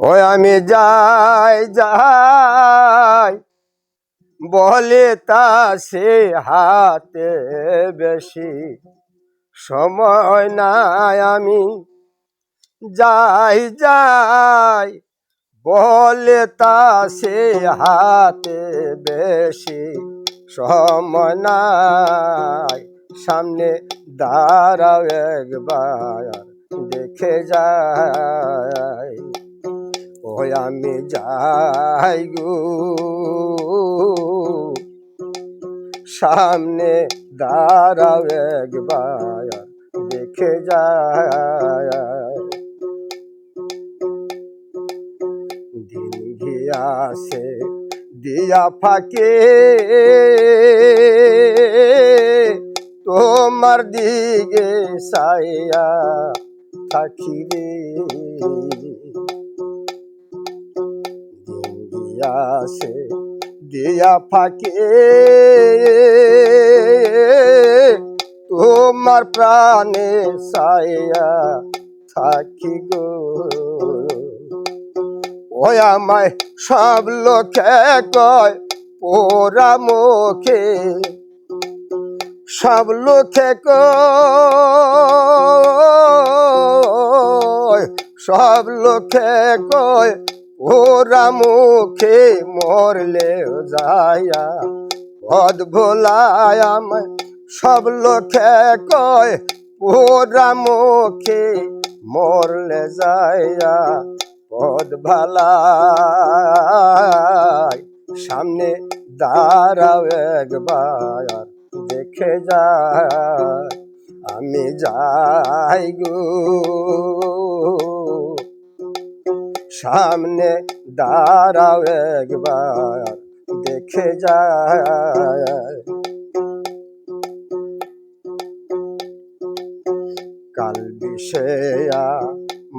ওই আমি যাই যাই। বলে তা সে হাতে বেশি সময় নাই আমি। যাই যাই। বলে তা সে হাতে বেশি সময় নাই। সামনে দাঁড়াও একবার, দেখে যাই। আমি যাই গো। সামনে দাঁড়াও একবার, দেখে যায় দিন গিয়াছে, দিয়া ফাঁকে। তোমার দিকে সাইয়া থাকি গিয়াছে দিয়া ফাঁকে। তোমার প্রাণে সাইয়া থাকি গো। ওই আমায় সব লোকে কয় পোরা মুখে। সব লোকে কয়, সব লোকে কয় ওরা মুখে মরলে যায়া, পদ ভোলায় আমায়। সব লোকে কয়, ওরা মুখে মরলে যায়া, পদ ভালাই সামনে দাঁড়াও একবার, দেখে যায় আমি যাই গো। সামনে দাঁড়াও একবার, দেখে যায়। কাল বিষয়া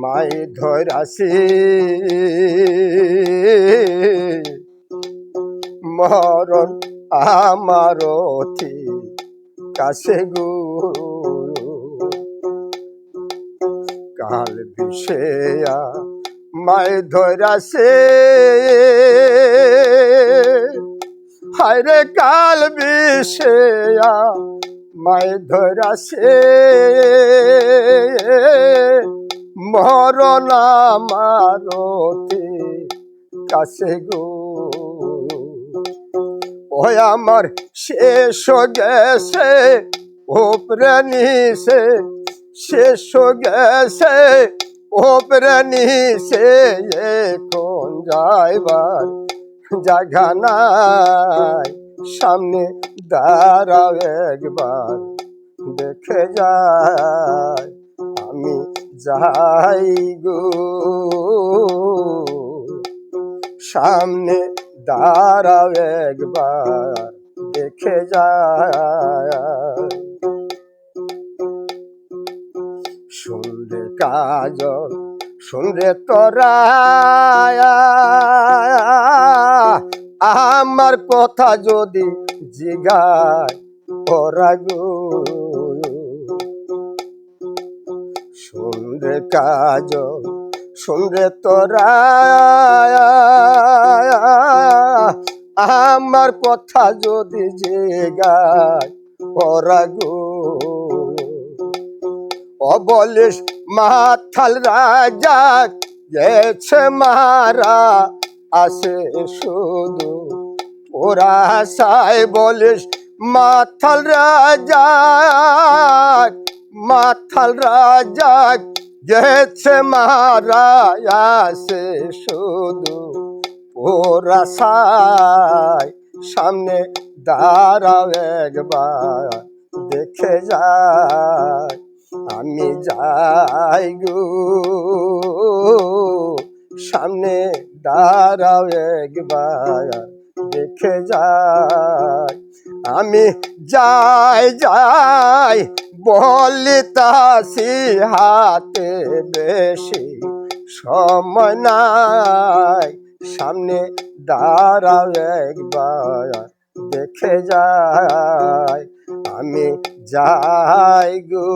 মাই ধরাসি মরণ আমার অতি কাছে গো। কাল বিষয়া মাই ধরাসে হায়রে কাল বিষয়া মাই ধরাসে মরণ মারতে কাছে গো। ওই আমার শেষ গেছে ওপরে নিছে শেষ গেছে ওপরে নিছে এখন যাইবার জায়গা নাই? সামনে দাঁড়াও একবার, দেখে যায় আমি যাই গো। সামনে দাঁড়াও একবার, দেখে যায় শুনরে কাজল শুনরে তোরা। আমার কথা যদি জিগায়, ওরা গো। শুনরে কাজল শুনরে তোরা। আমার কথা যদি জিগায়, ওরা গো। অবলিস মাথাল রাজা গেছে মারা। আসে শুধু ওরা সাই বলিস মাথাল রাজা মাথাল রাজা গেছে মারা। আসে শুধু ওরা সাই সামনে দাঁড়াও একবার, দেখে যায়। আমি যাই গো। সামনে দাঁড়াও একবার, দেখে যাই। আমি যাই যাই বলি তাসি হাতে বেশি সময় নাই। সামনে দাঁড়াও একবার, দেখে যায় আমি যাই গো।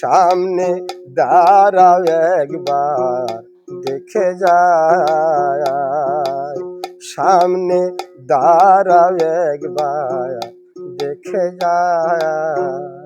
সামনে দাঁড়াও একবার দেখে যায় সামনে দাঁড়াও একবার দেখে যায়